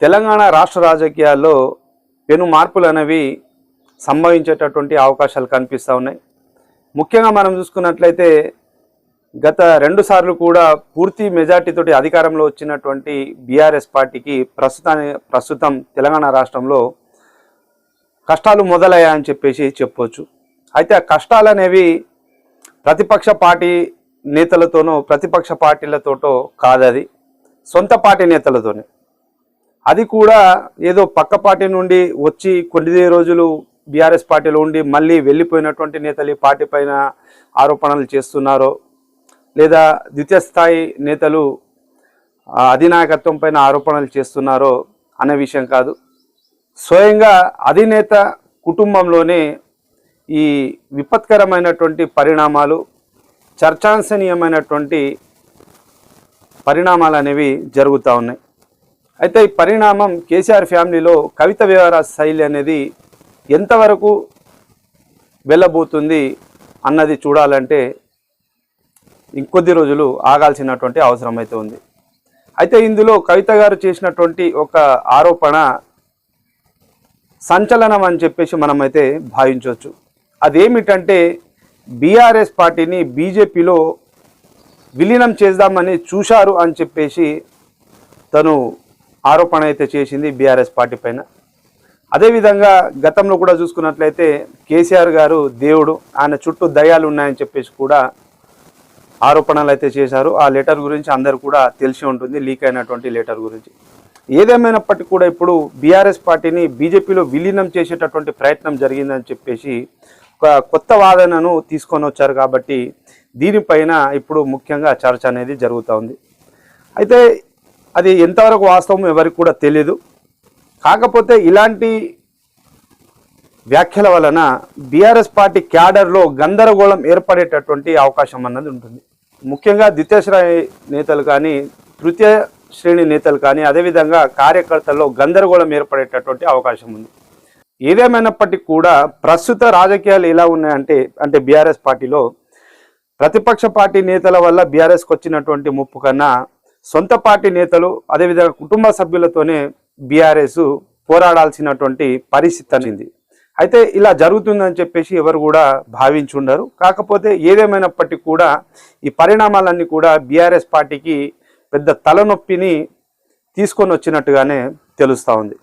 తెలంగాణ రాష్ట్ర రాజకీయాల్లో పెను మార్పులు అనేవి సంభవించేటటువంటి అవకాశాలు కనిపిస్తూ ఉన్నాయి. ముఖ్యంగా మనం చూసుకున్నట్లయితే గత రెండు సార్లు కూడా పూర్తి మెజార్టీతోటి అధికారంలో వచ్చినటువంటి బీఆర్ఎస్ పార్టీకి ప్రస్తుతాన్ని ప్రస్తుతం తెలంగాణ రాష్ట్రంలో కష్టాలు మొదలయ్యాయని చెప్పేసి చెప్పవచ్చు అయితే ఆ కష్టాలు అనేవి ప్రతిపక్ష పార్టీ నేతలతోనో ప్రతిపక్ష పార్టీలతోటో కాదది. సొంత పార్టీ నేతలతోనే. అది కూడా ఏదో పక్క పార్టీ నుండి వచ్చి కొన్ని రోజులు బీఆర్ఎస్ పార్టీలో ఉండి మళ్ళీ వెళ్ళిపోయినటువంటి నేతలు పార్టీ పైన ఆరోపణలు చేస్తున్నారో లేదా ద్వితీయ స్థాయి నేతలు అధినాయకత్వం పైన ఆరోపణలు చేస్తున్నారో అనే విషయం కాదు. స్వయంగా అధినేత కుటుంబంలోనే ఈ విపత్కరమైనటువంటి పరిణామాలు చర్చాంశనీయమైనటువంటి పరిణామాలు అనేవి జరుగుతూ ఉన్నాయి. అయితే ఈ పరిణామం కేసీఆర్ ఫ్యామిలీలో కవిత వ్యవహార శైలి అనేది ఎంతవరకు వెళ్ళబోతుంది అన్నది చూడాలంటే ఇంకొద్ది రోజులు ఆగాల్సినటువంటి అవసరం అయితే ఉంది. అయితే ఇందులో కవిత గారు చేసినటువంటి ఒక ఆరోపణ సంచలనం అని చెప్పేసి మనమైతే భావించవచ్చు. అదేమిటంటే బీఆర్ఎస్ పార్టీని బీజేపీలో విలీనం చేద్దామని చూశారు అని చెప్పేసి తను ఆరోపణ అయితే చేసింది బీఆర్ఎస్ పార్టీ పైన. అదేవిధంగా గతంలో కూడా చూసుకున్నట్లయితే కేసీఆర్ గారు దేవుడు ఆయన చుట్టూ దయాలు ఉన్నాయని చెప్పేసి కూడా ఆరోపణలు అయితే చేశారు. ఆ లెటర్ గురించి అందరు కూడా తెలిసి ఉంటుంది లీక్ అయినటువంటి లెటర్ గురించి. ఏదేమైనప్పటికీ కూడా ఇప్పుడు బీఆర్ఎస్ పార్టీని బీజేపీలో విలీనం చేసేటటువంటి ప్రయత్నం జరిగిందని చెప్పేసి ఒక కొత్త వాదనను తీసుకొని వచ్చారు కాబట్టి దీనిపైన ఇప్పుడు ముఖ్యంగా చర్చ అనేది జరుగుతూ ఉంది అయితే అది ఎంతవరకు వాస్తవం ఎవరికి కూడా తెలియదు కాకపోతే ఇలాంటి వ్యాఖ్యల వలన బీఆర్ఎస్ పార్టీ క్యాడర్లో గందరగోళం ఏర్పడేటటువంటి అవకాశం అన్నది ఉంటుంది. ముఖ్యంగా ద్వితీయ శ్రేణి నేతలు కానీ తృతీయ శ్రేణి నేతలు కానీ అదేవిధంగా కార్యకర్తల్లో గందరగోళం ఏర్పడేటటువంటి అవకాశం ఉంది. ఏదేమైనప్పటికీ కూడా ప్రస్తుత రాజకీయాలు ఎలా ఉన్నాయంటే అంటే బీఆర్ఎస్ పార్టీలో ప్రతిపక్ష పార్టీ నేతల వల్ల బీఆర్ఎస్కి వచ్చినటువంటి ముప్పు కన్నా సొంత పార్టీ నేతలు అదేవిధంగా కుటుంబ సభ్యులతోనే బీఆర్ఎస్ పోరాడాల్సినటువంటి పరిస్థితి అనేది. అయితే ఇలా జరుగుతుందని చెప్పేసి ఎవరు కూడా భావించుండరు. కాకపోతే ఏదేమైనప్పటికీ కూడా ఈ పరిణామాలన్నీ కూడా బీఆర్ఎస్ పార్టీకి పెద్ద తలనొప్పిని తీసుకొని వచ్చినట్టుగానే తెలుస్తూ ఉంది.